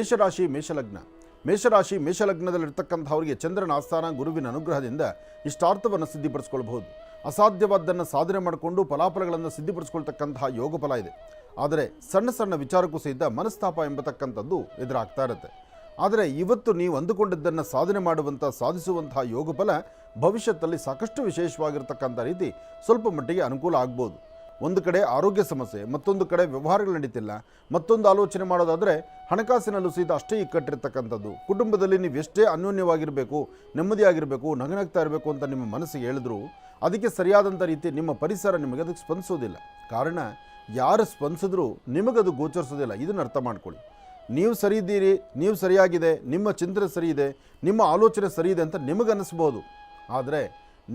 ಮೇಷರಾಶಿ, ಮೇಷಲಗ್ನ. ಮೇಷರಾಶಿ, ಮೇಷಲಗ್ನದಲ್ಲಿರ್ತಕ್ಕಂಥವರಿಗೆ ಚಂದ್ರನ ಆಸ್ಥಾನ, ಗುರುವಿನ ಅನುಗ್ರಹದಿಂದ ಇಷ್ಟಾರ್ಥವನ್ನು ಸಿದ್ಧಿಪಡಿಸ್ಕೊಳ್ಬಹುದು. ಅಸಾಧ್ಯವಾದ್ದನ್ನು ಸಾಧನೆ ಮಾಡಿಕೊಂಡು ಫಲಾಫಲಗಳನ್ನು ಸಿದ್ಧಿಪಡಿಸ್ಕೊಳ್ತಕ್ಕಂತಹ ಯೋಗ ಫಲ ಇದೆ. ಆದರೆ ಸಣ್ಣ ಸಣ್ಣ ವಿಚಾರಕ್ಕೂ ಸಹಿತ ಮನಸ್ತಾಪ ಎಂಬತಕ್ಕಂಥದ್ದು ಎದುರಾಗ್ತಾ ಇರುತ್ತೆ. ಆದರೆ ಇವತ್ತು ನೀವು ಅಂದುಕೊಂಡಿದ್ದನ್ನು ಸಾಧನೆ ಮಾಡುವಂಥ ಸಾಧಿಸುವಂತಹ ಯೋಗ ಫಲ ಭವಿಷ್ಯದಲ್ಲಿ ಸಾಕಷ್ಟು ವಿಶೇಷವಾಗಿರ್ತಕ್ಕಂಥ ರೀತಿ ಸ್ವಲ್ಪ ಮಟ್ಟಿಗೆ ಅನುಕೂಲ ಆಗ್ಬೋದು. ಒಂದು ಕಡೆ ಆರೋಗ್ಯ ಸಮಸ್ಯೆ, ಮತ್ತೊಂದು ಕಡೆ ವ್ಯವಹಾರಗಳು ನಡೀತಿಲ್ಲ. ಮತ್ತೊಂದು ಆಲೋಚನೆ ಮಾಡೋದಾದರೆ ಹಣಕಾಸಿನಲ್ಲೂ ಸಹಿತ ಅಷ್ಟೇ ಇಕ್ಕಟ್ಟಿರ್ತಕ್ಕಂಥದ್ದು. ಕುಟುಂಬದಲ್ಲಿ ನೀವು ಎಷ್ಟೇ ಅನ್ಯೋನ್ಯವಾಗಿರಬೇಕು, ನೆಮ್ಮದಿಯಾಗಿರಬೇಕು, ನಗನಗ್ತಾ ಇರಬೇಕು ಅಂತ ನಿಮ್ಮ ಮನಸ್ಸಿಗೆ ಹೇಳಿದ್ರು, ಅದಕ್ಕೆ ಸರಿಯಾದಂಥ ರೀತಿ ನಿಮ್ಮ ಪರಿಸರ ನಿಮಗೆ ಅದಕ್ಕೆ ಸ್ಪಂದಿಸೋದಿಲ್ಲ. ಕಾರಣ, ಯಾರು ಸ್ಪಂದಿಸಿದ್ರೂ ನಿಮಗದು ಗೋಚರಿಸೋದಿಲ್ಲ. ಇದನ್ನು ಅರ್ಥ ಮಾಡ್ಕೊಳ್ಳಿ. ನೀವು ಸರಿ ಇದ್ದೀರಿ, ನೀವು ಸರಿಯಾಗಿದೆ, ನಿಮ್ಮ ಚಿಂತನೆ ಸರಿ ಇದೆ, ನಿಮ್ಮ ಆಲೋಚನೆ ಸರಿ ಇದೆ ಅಂತ ನಿಮಗನ್ನಿಸ್ಬೋದು ಆದರೆ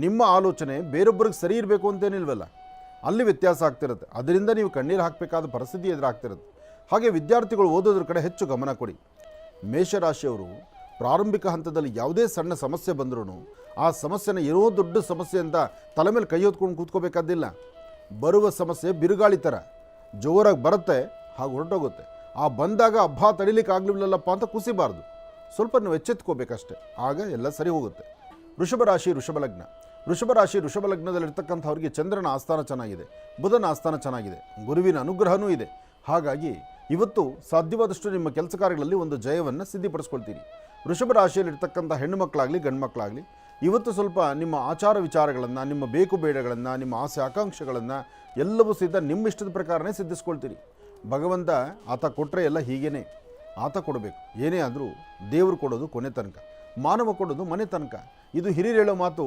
ನಿಮ್ಮ ಆಲೋಚನೆ ಬೇರೊಬ್ಬರಿಗೆ ಸರಿ ಇರಬೇಕು ಅಂತೇನಿಲ್ವಲ್ಲ. ಅಲ್ಲಿ ವ್ಯತ್ಯಾಸ ಆಗ್ತಿರುತ್ತೆ. ಅದರಿಂದ ನೀವು ಕಣ್ಣೀರು ಹಾಕಬೇಕಾದ ಪರಿಸ್ಥಿತಿ ಎದುರಾಗ್ತಿರುತ್ತೆ. ಹಾಗೆ ವಿದ್ಯಾರ್ಥಿಗಳು ಓದೋದ್ರ ಕಡೆ ಹೆಚ್ಚು ಗಮನ ಕೊಡಿ. ಮೇಷರಾಶಿಯವರು ಪ್ರಾರಂಭಿಕ ಹಂತದಲ್ಲಿ ಯಾವುದೇ ಸಣ್ಣ ಸಮಸ್ಯೆ ಬಂದರೂ ಆ ಸಮಸ್ಯೆನ ಏನೋ ದೊಡ್ಡ ಸಮಸ್ಯೆ ಅಂತ ತಲೆ ಮೇಲೆ ಕೈ ಹೊತ್ಕೊಂಡು ಕೂತ್ಕೋಬೇಕಾದಿಲ್ಲ. ಬರುವ ಸಮಸ್ಯೆ ಬಿರುಗಾಳಿ ಥರ. ಜೋರಾಗಿ ಬರುತ್ತೆ ಹಾಗೆ ಹೊರಟೋಗುತ್ತೆ. ಆ ಬಂದಾಗ ಹಬ್ಬ ತಡಿಲಿಕ್ಕೆ ಆಗಲಿಲ್ಲಲ್ಲಪ್ಪ ಅಂತ ಕುಸಿಬಾರ್ದು. ಸ್ವಲ್ಪ ನೀವು ಎಚ್ಚೆತ್ಕೋಬೇಕಷ್ಟೆ. ಆಗ ಎಲ್ಲ ಸರಿ ಹೋಗುತ್ತೆ. ವೃಷಭ ರಾಶಿ, ವೃಷಭ ಲಗ್ನ. ವೃಷಭ ರಾಶಿ, ವೃಷಭ ಲಗ್ನದಲ್ಲಿರ್ತಕ್ಕಂಥವ್ರಿಗೆ ಚಂದ್ರನ ಆಸ್ಥಾನ ಚೆನ್ನಾಗಿದೆ, ಬುಧನ ಆಸ್ಥಾನ ಚೆನ್ನಾಗಿದೆ, ಗುರುವಿನ ಅನುಗ್ರಹನೂ ಇದೆ. ಹಾಗಾಗಿ ಇವತ್ತು ಸಾಧ್ಯವಾದಷ್ಟು ನಿಮ್ಮ ಕೆಲಸ ಕಾರ್ಯಗಳಲ್ಲಿ ಒಂದು ಜಯವನ್ನು ಸಿದ್ಧಿಪಡಿಸ್ಕೊಳ್ತೀರಿ. ವೃಷಭ ರಾಶಿಯಲ್ಲಿರ್ತಕ್ಕಂಥ ಹೆಣ್ಣು ಮಕ್ಕಳಾಗಲಿ, ಗಂಡು ಮಕ್ಕಳಾಗಲಿ, ಇವತ್ತು ಸ್ವಲ್ಪ ನಿಮ್ಮ ಆಚಾರ ವಿಚಾರಗಳನ್ನು, ನಿಮ್ಮ ಬೇಕು ಬೇಡಗಳನ್ನು, ನಿಮ್ಮ ಆಸೆ ಆಕಾಂಕ್ಷೆಗಳನ್ನು ಎಲ್ಲವೂ ಸಿದ್ಧ ನಿಮ್ಮ ಇಷ್ಟದ ಪ್ರಕಾರನೇ ಸಿದ್ಧಿಸ್ಕೊಳ್ತೀರಿ. ಭಗವಂತ ಆತ ಕೊಟ್ಟರೆ ಎಲ್ಲ ಹೀಗೇನೆ, ಆತ ಕೊಡಬೇಕು. ಏನೇ ಆದರೂ ದೇವರು ಕೊಡೋದು ಕೊನೆ ತನಕ, ಮಾನವ ಕೊಡೋದು ಮನೆ ತನಕ. ಇದು ಹಿರಿಯರು ಹೇಳೋ ಮಾತು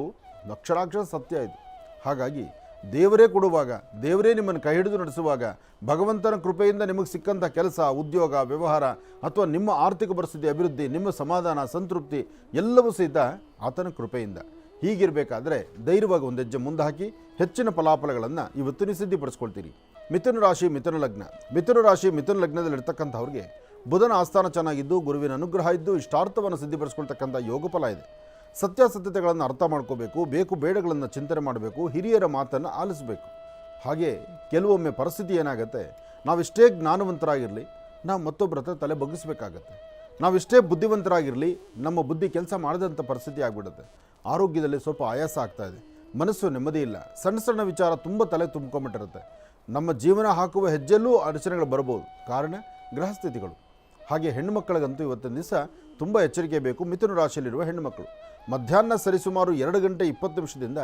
ಅಕ್ಷರಾಕ್ಷರ ಸತ್ಯ ಇದು. ಹಾಗಾಗಿ ದೇವರೇ ಕೊಡುವಾಗ, ದೇವರೇ ನಿಮ್ಮನ್ನು ಕೈ ಹಿಡಿದು ನಡೆಸುವಾಗ, ಭಗವಂತನ ಕೃಪೆಯಿಂದ ನಿಮಗೆ ಸಿಕ್ಕಂಥ ಕೆಲಸ, ಉದ್ಯೋಗ, ವ್ಯವಹಾರ ಅಥವಾ ನಿಮ್ಮ ಆರ್ಥಿಕ ಪರಿಸ್ಥಿತಿ, ಅಭಿವೃದ್ಧಿ, ನಿಮ್ಮ ಸಮಾಧಾನ, ಸಂತೃಪ್ತಿ ಎಲ್ಲವೂ ಸಹಿತ ಆತನ ಕೃಪೆಯಿಂದ. ಹೀಗಿರಬೇಕಾದ್ರೆ ಧೈರ್ಯವಾಗಿ ಒಂದು ಹೆಜ್ಜೆ ಮುಂದೆ ಹಾಕಿ ಹೆಚ್ಚಿನ ಫಲಾಫಲಗಳನ್ನು ಇವತ್ತು ನೀವು ಸಿದ್ಧಿಪಡಿಸ್ಕೊಳ್ತೀರಿ. ಮಿಥುನ ರಾಶಿ, ಮಿಥುನ ಲಗ್ನ. ಮಿಥುನ ರಾಶಿ, ಮಿಥುನ ಲಗ್ನದಲ್ಲಿರ್ತಕ್ಕಂಥವ್ರಿಗೆ ಬುಧನ ಆಸ್ಥಾನ ಚೆನ್ನಾಗಿದ್ದು, ಗುರುವಿನ ಅನುಗ್ರಹ ಇದ್ದು, ಇಷ್ಟಾರ್ಥವನ್ನು ಸಿದ್ಧಿಪಡಿಸ್ಕೊಳ್ತಕ್ಕಂಥ ಯೋಗ ಫಲ ಇದೆ. ಸತ್ಯಾಸತ್ಯತೆಗಳನ್ನು ಅರ್ಥ ಮಾಡ್ಕೋಬೇಕು, ಬೇಕು ಬೇಡಗಳನ್ನು ಚಿಂತನೆ ಮಾಡಬೇಕು, ಹಿರಿಯರ ಮಾತನ್ನು ಆಲಿಸಬೇಕು. ಹಾಗೆ ಕೆಲವೊಮ್ಮೆ ಪರಿಸ್ಥಿತಿ ಏನಾಗುತ್ತೆ, ನಾವೆಷ್ಟೇ ಜ್ಞಾನವಂತರಾಗಿರಲಿ, ನಾವು ಮತ್ತೊಬ್ಬರ ಹತ್ರ ತಲೆ ಬಗ್ಗಿಸ್ಬೇಕಾಗತ್ತೆ. ನಾವೆಷ್ಟೇ ಬುದ್ಧಿವಂತರಾಗಿರಲಿ, ನಮ್ಮ ಬುದ್ಧಿ ಕೆಲಸ ಮಾಡದಂಥ ಪರಿಸ್ಥಿತಿ ಆಗಿಬಿಡುತ್ತೆ. ಆರೋಗ್ಯದಲ್ಲಿ ಸ್ವಲ್ಪ ಆಯಾಸ ಆಗ್ತಾ ಇದೆ. ಮನಸ್ಸು ನೆಮ್ಮದಿ ಇಲ್ಲ. ಸಣ್ಣ ಸಣ್ಣ ವಿಚಾರ ತುಂಬ ತಲೆ ತುಂಬ್ಕೊಂಬಿಟ್ಟಿರುತ್ತೆ. ನಮ್ಮ ಜೀವನ ಹಾಕುವ ಹೆಜ್ಜೆಯಲ್ಲೂ ಅಡಚಣೆಗಳು ಬರ್ಬೋದು. ಕಾರಣ ಗ್ರಹಸ್ಥಿತಿಗಳು ಹಾಗೆ ಹೆಣ್ಣುಮಕ್ಕಳಿಗಂತೂ ಇವತ್ತಿನ ದಿವಸ ತುಂಬ ಎಚ್ಚರಿಕೆ ಬೇಕು. ಮಿಥುನ ರಾಶಿಯಲ್ಲಿರುವ ಹೆಣ್ಣುಮಕ್ಕಳು ಮಧ್ಯಾಹ್ನ ಸರಿಸುಮಾರು ಎರಡು ಗಂಟೆ ಇಪ್ಪತ್ತು ನಿಮಿಷದಿಂದ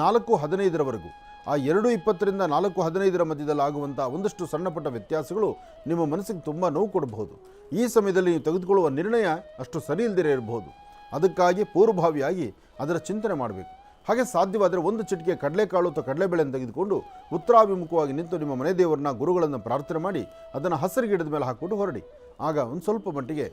ನಾಲ್ಕು ಹದಿನೈದರವರೆಗೂ ಆ ಎರಡು ಇಪ್ಪತ್ತರಿಂದ ನಾಲ್ಕು ಹದಿನೈದರ ಮಧ್ಯದಲ್ಲಿ ಆಗುವಂಥ ಒಂದಷ್ಟು ಸಣ್ಣಪುಟ್ಟ ವ್ಯತ್ಯಾಸಗಳು ನಿಮ್ಮ ಮನಸ್ಸಿಗೆ ತುಂಬ ನೋವು ಕೊಡಬಹುದು. ಈ ಸಮಯದಲ್ಲಿ ನೀವು ತೆಗೆದುಕೊಳ್ಳುವ ನಿರ್ಣಯ ಅಷ್ಟು ಸರಿ ಇಲ್ಲದಿರೇ ಇರಬಹುದು. ಅದಕ್ಕಾಗಿ ಪೂರ್ವಭಾವಿಯಾಗಿ ಅದರ ಚಿಂತನೆ ಮಾಡಬೇಕು. ಹಾಗೆ ಸಾಧ್ಯವಾದರೆ ಒಂದು ಚಿಟಿಕೆ ಕಡಲೆಕಾಳು ಅಥವಾ ಕಡಲೆಬೇಳೆಯನ್ನು ತೆಗೆದುಕೊಂಡು ಉತ್ತರಾಭಿಮುಖವಾಗಿ ನಿಂತು ನಿಮ್ಮ ಮನೆ ದೇವರನ್ನ, ಗುರುಗಳನ್ನು ಪ್ರಾರ್ಥನೆ ಮಾಡಿ ಅದನ್ನು ಹಸಿರು ಗಿಡದ ಮೇಲೆ ಹಾಕ್ಕೊಂಡು ಹೊರಡಿ. ಆಗ ಒಂದು ಸ್ವಲ್ಪ ಮಟ್ಟಿಗೆ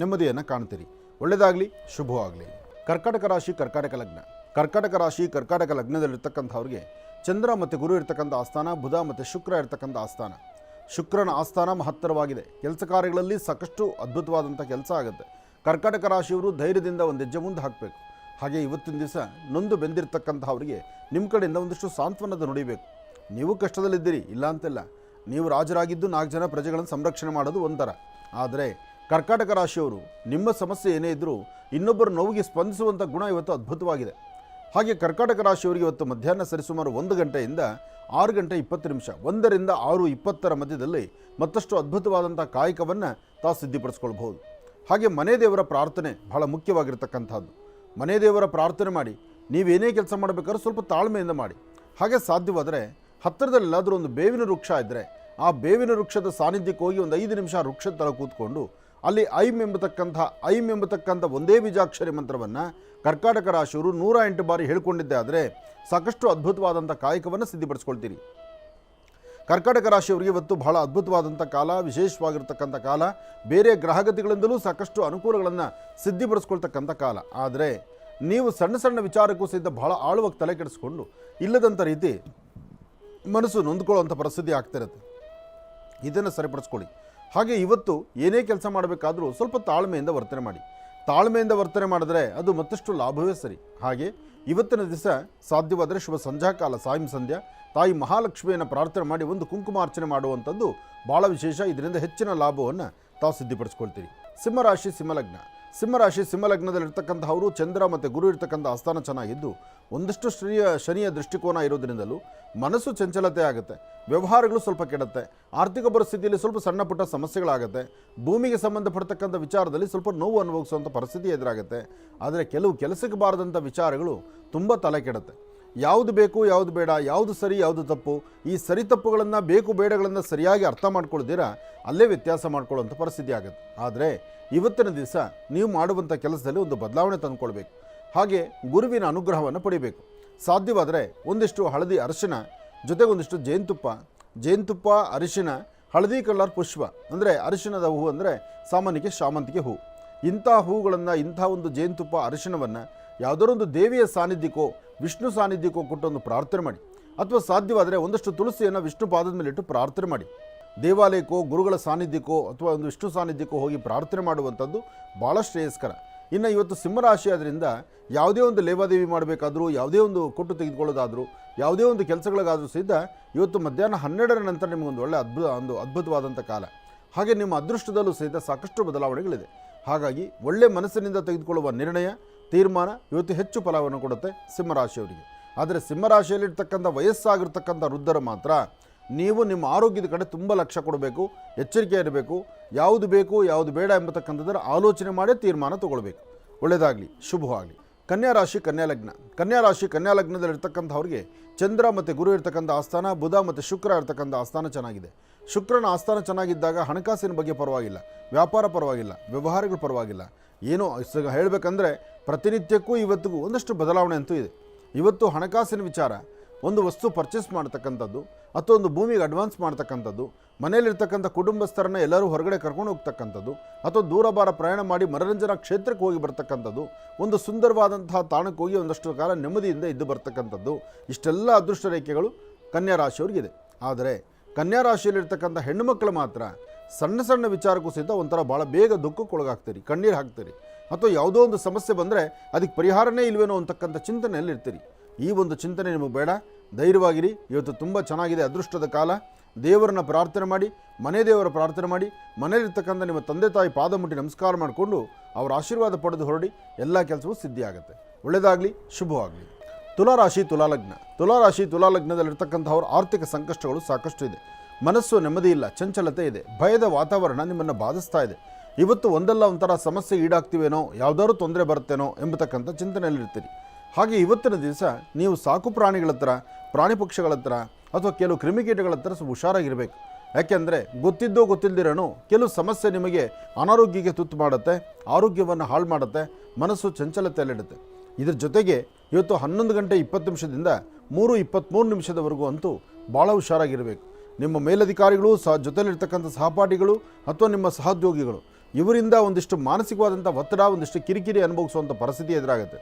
ನೆಮ್ಮದಿಯನ್ನು ಕಾಣ್ತೀರಿ. ಒಳ್ಳೆಯದಾಗಲಿ, ಶುಭವಾಗಲಿ. ಕರ್ಕಾಟಕ ರಾಶಿ ಕರ್ಕಾಟಕ ಲಗ್ನ. ಕರ್ಕಾಟಕ ರಾಶಿ ಕರ್ಕಾಟಕ ಲಗ್ನದಲ್ಲಿರ್ತಕ್ಕಂಥವ್ರಿಗೆ ಚಂದ್ರ ಮತ್ತು ಗುರು ಇರ್ತಕ್ಕಂಥ ಆಸ್ಥಾನ, ಬುಧ ಮತ್ತು ಶುಕ್ರ ಇರ್ತಕ್ಕಂಥ ಆಸ್ಥಾನ. ಶುಕ್ರನ ಆಸ್ಥಾನ ಮಹತ್ತರವಾಗಿದೆ. ಕೆಲಸ ಕಾರ್ಯಗಳಲ್ಲಿ ಸಾಕಷ್ಟು ಅದ್ಭುತವಾದಂಥ ಕೆಲಸ ಆಗುತ್ತೆ. ಕರ್ಕಾಟಕ ರಾಶಿಯವರು ಧೈರ್ಯದಿಂದ ಒಂದು ಹೆಜ್ಜೆ ಮುಂದೆ ಹಾಕಬೇಕು. ಹಾಗೆ ಇವತ್ತಿನ ದಿವಸ ನೊಂದು ಬೆಂದಿರ್ತಕ್ಕಂಥವ್ರಿಗೆ ನಿಮ್ಮ ಕಡೆಯಿಂದ ಒಂದಷ್ಟು ಸಾಂತ್ವನದ ನುಡಿಬೇಕು. ನೀವು ಕಷ್ಟದಲ್ಲಿದ್ದೀರಿ, ಇಲ್ಲ ಅಂತಿಲ್ಲ. ನೀವು ರಾಜರಾಗಿದ್ದು ನಾಲ್ಕು ಜನ ಪ್ರಜೆಗಳನ್ನು ಸಂರಕ್ಷಣೆ ಮಾಡೋದು ಒಂಥರ. ಆದರೆ ಕರ್ಕಾಟಕ ರಾಶಿಯವರು, ನಿಮ್ಮ ಸಮಸ್ಯೆ ಏನೇ ಇದ್ದರೂ ಇನ್ನೊಬ್ಬರ ನೋವಿಗೆ ಸ್ಪಂದಿಸುವಂಥ ಗುಣ ಇವತ್ತು ಅದ್ಭುತವಾಗಿದೆ. ಹಾಗೆ ಕರ್ಕಾಟಕ ರಾಶಿಯವರಿಗೆ ಇವತ್ತು ಮಧ್ಯಾಹ್ನ ಸರಿಸುಮಾರು ಒಂದು ಗಂಟೆಯಿಂದ ಆರು ಗಂಟೆ ಇಪ್ಪತ್ತು ನಿಮಿಷ, ಒಂದರಿಂದ ಆರು ಇಪ್ಪತ್ತರ ಮಧ್ಯದಲ್ಲಿ ಮತ್ತಷ್ಟು ಅದ್ಭುತವಾದಂಥ ಕಾಯಕವನ್ನು ತಾವು ಸಿದ್ಧಿಪಡಿಸ್ಕೊಳ್ಬಹುದು. ಹಾಗೆ ಮನೆ ದೇವರ ಪ್ರಾರ್ಥನೆ ಬಹಳ ಮುಖ್ಯವಾಗಿರ್ತಕ್ಕಂಥದ್ದು. ಮನೆ ದೇವರ ಪ್ರಾರ್ಥನೆ ಮಾಡಿ ನೀವೇನೇ ಕೆಲಸ ಮಾಡಬೇಕಾದ್ರೂ ಸ್ವಲ್ಪ ತಾಳ್ಮೆಯಿಂದ ಮಾಡಿ. ಹಾಗೆ ಸಾಧ್ಯವಾದರೆ ಹತ್ತಿರದಲ್ಲಾದರೂ ಒಂದು ಬೇವಿನ ವೃಕ್ಷ ಇದ್ದರೆ ಆ ಬೇವಿನ ವೃಕ್ಷದ ಸಾನ್ನಿಧ್ಯಕ್ಕೆ ಹೋಗಿ ಒಂದು ಐದು ನಿಮಿಷ ವೃಕ್ಷದ ತಳ ಕೂತ್ಕೊಂಡು ಅಲ್ಲಿ ಐಮ್ ಎಂಬತಕ್ಕಂಥ ಐಮ್ ಎಂಬತಕ್ಕಂಥ ಒಂದೇ ಬೀಜಾಕ್ಷರಿ ಮಂತ್ರವನ್ನು ಕರ್ಕಾಟಕ ರಾಶಿಯವರು ನೂರ ಎಂಟು ಬಾರಿ ಹೇಳ್ಕೊಂಡಿದ್ದೆ ಆದರೆ ಸಾಕಷ್ಟು ಅದ್ಭುತವಾದಂಥ ಕಾಯಕವನ್ನು ಸಿದ್ಧಿಪಡಿಸ್ಕೊಳ್ತೀರಿ. ಕರ್ಕಾಟಕ ರಾಶಿಯವರಿಗೆ ಇವತ್ತು ಬಹಳ ಅದ್ಭುತವಾದಂಥ ಕಾಲ, ವಿಶೇಷವಾಗಿರ್ತಕ್ಕಂಥ ಕಾಲ, ಬೇರೆ ಗ್ರಹಗತಿಗಳಿಂದಲೂ ಸಾಕಷ್ಟು ಅನುಕೂಲಗಳನ್ನು ಸಿದ್ಧಿಪಡಿಸ್ಕೊಳ್ತಕ್ಕಂಥ ಕಾಲ. ಆದರೆ ನೀವು ಸಣ್ಣ ಸಣ್ಣ ವಿಚಾರಕ್ಕೂ ಸಹಿತ ಬಹಳ ಆಳವಾಗಿ ತಲೆ ಕೆಡಿಸ್ಕೊಂಡು ಇಲ್ಲದಂಥ ರೀತಿ ಮನಸ್ಸು ನೊಂದ್ಕೊಳ್ಳುವಂಥ ಪರಿಸ್ಥಿತಿ ಆಗ್ತಿರುತ್ತೆ ಇದನ್ನು ಸರಿಪಡಿಸ್ಕೊಳ್ಳಿ. ಹಾಗೆ ಇವತ್ತು ಏನೇ ಕೆಲಸ ಮಾಡಬೇಕಾದರೂ ಸ್ವಲ್ಪ ತಾಳ್ಮೆಯಿಂದ ವರ್ತನೆ ಮಾಡಿ. ತಾಳ್ಮೆಯಿಂದ ವರ್ತನೆ ಮಾಡಿದ್ರೆ ಅದು ಮತ್ತಷ್ಟು ಲಾಭವೇ ಸರಿ. ಹಾಗೆ ಇವತ್ತಿನ ದಿವಸ ಸಾಧ್ಯವಾದರೆ ಶುಭ ಸಂಧ್ಯಾಕಾಲ ಸಾಯಂ ಸಂಧ್ಯಾ. ತಾಯಿ ಮಹಾಲಕ್ಷ್ಮಿಯನ್ನು ಪ್ರಾರ್ಥನೆ ಮಾಡಿ ಒಂದು ಕುಂಕುಮಾರ್ಚನೆ ಮಾಡುವಂಥದ್ದು ಭಾಳ ವಿಶೇಷ. ಇದರಿಂದ ಹೆಚ್ಚಿನ ಲಾಭವನ್ನು ತಾವು ಸಿದ್ಧಿಪಡಿಸ್ಕೊಳ್ತೀರಿ. ಸಿಂಹರಾಶಿ, ಸಿಂಹಲಗ್ನ. ಸಿಂಹರಾಶಿ ಸಿಂಹಲಗ್ನದಲ್ಲಿರ್ತಕ್ಕಂಥವರು ಚಂದ್ರ ಮತ್ತು ಗುರು ಇರ್ತಕ್ಕಂಥ ಆಸ್ಥಾನ ಚೆನ್ನಾಗಿದ್ದು ಒಂದಷ್ಟು ಶ್ರೀಯ ಶನಿಯ ದೃಷ್ಟಿಕೋನ ಇರೋದ್ರಿಂದಲೂ ಮನಸ್ಸು ಚಂಚಲತೆ ಆಗುತ್ತೆ. ವ್ಯವಹಾರಗಳು ಸ್ವಲ್ಪ ಕೆಡುತ್ತೆ. ಆರ್ಥಿಕ ಪರಿಸ್ಥಿತಿಯಲ್ಲಿ ಸ್ವಲ್ಪ ಸಣ್ಣ ಪುಟ್ಟ ಸಮಸ್ಯೆಗಳಾಗುತ್ತೆ. ಭೂಮಿಗೆ ಸಂಬಂಧಪಡ್ತಕ್ಕಂಥ ವಿಚಾರದಲ್ಲಿ ಸ್ವಲ್ಪ ನೋವು ಅನುಭವಿಸುವಂಥ ಪರಿಸ್ಥಿತಿ ಎದುರಾಗುತ್ತೆ. ಆದರೆ ಕೆಲವು ಕೆಲಸಕ್ಕೆ ಬಾರದಂಥ ವಿಚಾರಗಳು ತುಂಬ ತಲೆ ಕೆಡುತ್ತೆ. ಯಾವುದು ಬೇಕು, ಯಾವುದು ಬೇಡ, ಯಾವುದು ಸರಿ, ಯಾವುದು ತಪ್ಪು, ಈ ಸರಿ ತಪ್ಪುಗಳನ್ನು ಬೇಕು, ಬೇಡಗಳನ್ನು ಸರಿಯಾಗಿ ಅರ್ಥ ಮಾಡ್ಕೊಳ್ದಿರ ಅಲ್ಲೇ ವ್ಯತ್ಯಾಸ ಮಾಡ್ಕೊಳ್ಳುವಂಥ ಪರಿಸ್ಥಿತಿ ಆಗುತ್ತೆ. ಆದರೆ ಇವತ್ತಿನ ದಿವಸ ನೀವು ಮಾಡುವಂಥ ಕೆಲಸದಲ್ಲಿ ಒಂದು ಬದಲಾವಣೆ ತಂದುಕೊಳ್ಬೇಕು. ಹಾಗೆ ಗುರುವಿನ ಅನುಗ್ರಹವನ್ನು ಪಡಿಬೇಕು. ಸಾಧ್ಯವಾದರೆ ಒಂದಿಷ್ಟು ಹಳದಿ ಅರಿಶಿನ, ಜೊತೆಗೆ ಒಂದಿಷ್ಟು ಜೇನುತುಪ್ಪ. ಜೇನುತುಪ್ಪ, ಅರಿಶಿನ, ಹಳದಿ ಕಲರ್ ಪುಷ್ಪ, ಅಂದರೆ ಅರಿಶಿಣದ ಹೂವು ಅಂದರೆ ಸಾಮಾನ್ಯಕ್ಕೆ ಶಾಮಂತಿಗೆ ಹೂವು ಇಂಥ ಹೂಗಳನ್ನು, ಇಂಥ ಒಂದು ಜೇನುತುಪ್ಪ ಅರಿಶಿಣವನ್ನು ಒಂದು ದೇವಿಯ ಸಾನ್ನಿಧ್ಯಕ್ಕೋ ವಿಷ್ಣು ಸಾನ್ನಿಧ್ಯಕ್ಕೆ ಕೊಟ್ಟು ಒಂದು ಪ್ರಾರ್ಥನೆ ಮಾಡಿ. ಅಥವಾ ಸಾಧ್ಯವಾದರೆ ಒಂದಷ್ಟು ತುಳಸಿಯನ್ನು ವಿಷ್ಣು ಪಾದದ ಇಟ್ಟು ಪ್ರಾರ್ಥನೆ ಮಾಡಿ. ದೇವಾಲಯಕ್ಕೋ, ಗುರುಗಳ ಸಾನ್ನಿಧ್ಯಕ್ಕೋ ಅಥವಾ ಒಂದು ವಿಷ್ಣು ಸಾನ್ನಿಧ್ಯಕ್ಕೋ ಹೋಗಿ ಪ್ರಾರ್ಥನೆ ಮಾಡುವಂಥದ್ದು ಭಾಳ ಶ್ರೇಯಸ್ಕರ. ಇನ್ನು ಇವತ್ತು ಸಿಂಹರಾಶಿ ಆದ್ದರಿಂದ ಯಾವುದೇ ಒಂದು ಲೇವಾದೇವಿ ಮಾಡಬೇಕಾದ್ರೂ, ಯಾವುದೇ ಒಂದು ಕೊಟ್ಟು ತೆಗೆದುಕೊಳ್ಳೋದಾದರೂ, ಯಾವುದೇ ಒಂದು ಕೆಲಸಗಳಿಗಾದರೂ ಸಹಿತ ಇವತ್ತು ಮಧ್ಯಾಹ್ನ ಹನ್ನೆರಡರ ನಂತರ ನಿಮಗೊಂದು ಒಳ್ಳೆಯ ಅದ್ಭುತ, ಒಂದು ಅದ್ಭುತವಾದಂಥ ಕಾಲ. ಹಾಗೆ ನಿಮ್ಮ ಅದೃಷ್ಟದಲ್ಲೂ ಸಹಿತ ಸಾಕಷ್ಟು ಬದಲಾವಣೆಗಳಿದೆ. ಹಾಗಾಗಿ ಒಳ್ಳೆ ಮನಸ್ಸಿನಿಂದ ತೆಗೆದುಕೊಳ್ಳುವ ನಿರ್ಣಯ ತೀರ್ಮಾನ ಇವತ್ತು ಹೆಚ್ಚು ಫಲವನ್ನು ಕೊಡುತ್ತೆ ಸಿಂಹರಾಶಿಯವರಿಗೆ. ಆದರೆ ಸಿಂಹರಾಶಿಯಲ್ಲಿರ್ತಕ್ಕಂಥ ವಯಸ್ಸಾಗಿರ್ತಕ್ಕಂಥ ವೃದ್ಧರು ಮಾತ್ರ ನೀವು ನಿಮ್ಮ ಆರೋಗ್ಯದ ಕಡೆ ತುಂಬ ಲಕ್ಷ್ಯ ಕೊಡಬೇಕು, ಎಚ್ಚರಿಕೆ ಇರಬೇಕು, ಯಾವುದು ಬೇಕು, ಯಾವುದು ಬೇಡ ಎಂಬತಕ್ಕಂಥದ್ದರ ಆಲೋಚನೆ ಮಾಡೇ ತೀರ್ಮಾನ ತಗೊಳ್ಬೇಕು. ಒಳ್ಳೆಯದಾಗಲಿ ಶುಭವಾಗಲಿ. ಕನ್ಯಾ ರಾಶಿ, ಕನ್ಯಾ ಲಗ್ನ. ಕನ್ಯಾ ರಾಶಿ, ಕನ್ಯಾ ಲಗ್ನದಲ್ಲಿರ್ತಕ್ಕಂಥವ್ರಿಗೆ ಚಂದ್ರ ಮತ್ತು ಗುರು ಇರ್ತಕ್ಕಂಥ ಆಸ್ಥಾನ, ಬುಧ ಮತ್ತು ಶುಕ್ರ ಇರ್ತಕ್ಕಂಥ ಆಸ್ಥಾನ ಚೆನ್ನಾಗಿದೆ. ಶುಕ್ರನ ಆಸ್ಥಾನ ಚೆನ್ನಾಗಿದ್ದಾಗ ಹಣಕಾಸಿನ ಬಗ್ಗೆ ಪರವಾಗಿಲ್ಲ. ವ್ಯಾಪಾರ ಪರವಾಗಿಲ್ಲ. ವ್ಯವಹಾರಗಳು ಪರವಾಗಿಲ್ಲ. ಏನೋ ಹೇಳಬೇಕಂದ್ರೆ ಪ್ರತಿನಿತ್ಯಕ್ಕೂ ಇವತ್ತಿಗೂ ಒಂದಷ್ಟು ಬದಲಾವಣೆ ಅಂತೂ ಇದೆ. ಇವತ್ತು ಹಣಕಾಸಿನ ವಿಚಾರ, ಒಂದು ವಸ್ತು ಪರ್ಚೇಸ್ ಮಾಡ್ತಕ್ಕಂಥದ್ದು ಅಥವಾ ಒಂದು ಭೂಮಿಗೆ ಅಡ್ವಾನ್ಸ್ ಮಾಡ್ತಕ್ಕಂಥದ್ದು, ಮನೆಯಲ್ಲಿರ್ತಕ್ಕಂಥ ಕುಟುಂಬಸ್ಥರನ್ನ ಎಲ್ಲರೂ ಹೊರಗಡೆ ಕರ್ಕೊಂಡು ಹೋಗ್ತಕ್ಕಂಥದ್ದು, ಅಥವಾ ದೂರ ಬಾರ ಪ್ರಯಾಣ ಮಾಡಿ ಮನರಂಜನಾ ಕ್ಷೇತ್ರಕ್ಕೆ ಹೋಗಿ ಬರ್ತಕ್ಕಂಥದ್ದು, ಒಂದು ಸುಂದರವಾದಂತಹ ತಾಣಕ್ಕೆ ಹೋಗಿ ಒಂದಷ್ಟು ಕಾಲ ನೆಮ್ಮದಿಯಿಂದ ಇದ್ದು ಬರ್ತಕ್ಕಂಥದ್ದು, ಇಷ್ಟೆಲ್ಲ ಅದೃಷ್ಟ ರೇಖೆಗಳು ಕನ್ಯಾ ರಾಶಿಯವ್ರಿಗಿದೆ. ಆದರೆ ಕನ್ಯಾ ರಾಶಿಯಲ್ಲಿರ್ತಕ್ಕಂಥ ಹೆಣ್ಣುಮಕ್ಕಳು ಮಾತ್ರ ಸಣ್ಣ ಸಣ್ಣ ವಿಚಾರಕ್ಕೂ ಸಹಿತ ಒಂಥರ ಭಾಳ ಬೇಗ ದುಃಖಕ್ಕೊಳಗಾಗ್ತೀರಿ, ಕಣ್ಣೀರು ಹಾಕ್ತೀರಿ. ಅಥವಾ ಯಾವುದೋ ಒಂದು ಸಮಸ್ಯೆ ಬಂದರೆ ಅದಕ್ಕೆ ಪರಿಹಾರನೇ ಇಲ್ವೇನೋ ಅಂತಕ್ಕಂಥ ಚಿಂತನೆಯಲ್ಲಿ ಇರ್ತೀರಿ ಈ ಒಂದು ಚಿಂತನೆ ನಿಮಗೆ ಬೇಡ. ಧೈರ್ಯವಾಗಿರಿ. ಇವತ್ತು ತುಂಬ ಚೆನ್ನಾಗಿದೆ ಅದೃಷ್ಟದ ಕಾಲ. ದೇವರನ್ನ ಪ್ರಾರ್ಥನೆ ಮಾಡಿ, ಮನೆ ದೇವರ ಪ್ರಾರ್ಥನೆ ಮಾಡಿ, ಮನೆಯಲ್ಲಿರ್ತಕ್ಕಂಥ ನಿಮ್ಮ ತಂದೆ ತಾಯಿ ಪಾದ ಮುಟ್ಟಿ ನಮಸ್ಕಾರ ಮಾಡಿಕೊಂಡು ಅವರ ಆಶೀರ್ವಾದ ಪಡೆದು ಹೊರಡಿ, ಎಲ್ಲ ಕೆಲಸವೂ ಸಿದ್ಧಿಯಾಗುತ್ತೆ. ಒಳ್ಳೆಯದಾಗಲಿ ಶುಭವಾಗಲಿ. ತುಲಾರಾಶಿ, ತುಲಾಲಗ್ನ. ತುಲಾರಾಶಿ, ತುಲಾಲಗ್ನದಲ್ಲಿರ್ತಕ್ಕಂಥವ್ರ ಆರ್ಥಿಕ ಸಂಕಷ್ಟಗಳು ಸಾಕಷ್ಟು ಇದೆ. ಮನಸ್ಸು ನೆಮ್ಮದಿ ಇಲ್ಲ, ಚಂಚಲತೆ ಇದೆ, ಭಯದ ವಾತಾವರಣ ನಿಮ್ಮನ್ನು ಬಾಧಿಸ್ತಾ ಇದೆ. ಇವತ್ತು ಒಂದಲ್ಲ ಒಂಥರ ಸಮಸ್ಯೆ ಈಡಾಗ್ತೀವೇನೋ, ಯಾವ್ದಾದ್ರು ತೊಂದರೆ ಬರುತ್ತೇನೋ ಎಂಬತಕ್ಕಂಥ ಚಿಂತನೆಯಲ್ಲಿರ್ತೀರಿ. ಹಾಗೆ ಇವತ್ತಿನ ದಿವಸ ನೀವು ಸಾಕು ಪ್ರಾಣಿಗಳ ಹತ್ರ, ಪ್ರಾಣಿ ಪಕ್ಷಿಗಳ ಹತ್ರ ಅಥವಾ ಕೆಲವು ಕ್ರಿಮಿಕೀಟಗಳ ಹತ್ರ ಹುಷಾರಾಗಿರಬೇಕು. ಯಾಕೆಂದರೆ ಗೊತ್ತಿದ್ದೋ ಗೊತ್ತಿಲ್ಲದಿರೋನು ಕೆಲವು ಸಮಸ್ಯೆ ನಿಮಗೆ ಅನಾರೋಗ್ಯಕ್ಕೆ ತುತ್ತು ಮಾಡುತ್ತೆ, ಆರೋಗ್ಯವನ್ನು ಹಾಳು ಮಾಡುತ್ತೆ, ಮನಸ್ಸು ಚಂಚಲತೆಯಲ್ಲಿಡುತ್ತೆ. ಇದ್ರ ಜೊತೆಗೆ ಇವತ್ತು ಹನ್ನೊಂದು ಗಂಟೆ ಇಪ್ಪತ್ತು ನಿಮಿಷದಿಂದ ಮೂರು ಇಪ್ಪತ್ತ್ಮೂರು ನಿಮಿಷದವರೆಗೂ ಅಂತೂ ಭಾಳ ಹುಷಾರಾಗಿರಬೇಕು. ನಿಮ್ಮ ಮೇಲಧಿಕಾರಿಗಳು ಸಹ ಜೊತೆಯಲ್ಲಿರ್ತಕ್ಕಂಥ ಸಹಪಾಠಿಗಳು ಅಥವಾ ನಿಮ್ಮ ಸಹೋದ್ಯೋಗಿಗಳು, ಇವರಿಂದ ಒಂದಿಷ್ಟು ಮಾನಸಿಕವಾದಂಥ ಒತ್ತಡ, ಒಂದಿಷ್ಟು ಕಿರಿಕಿರಿ ಅನುಭವಿಸುವಂಥ ಪರಿಸ್ಥಿತಿ ಎದುರಾಗುತ್ತೆ.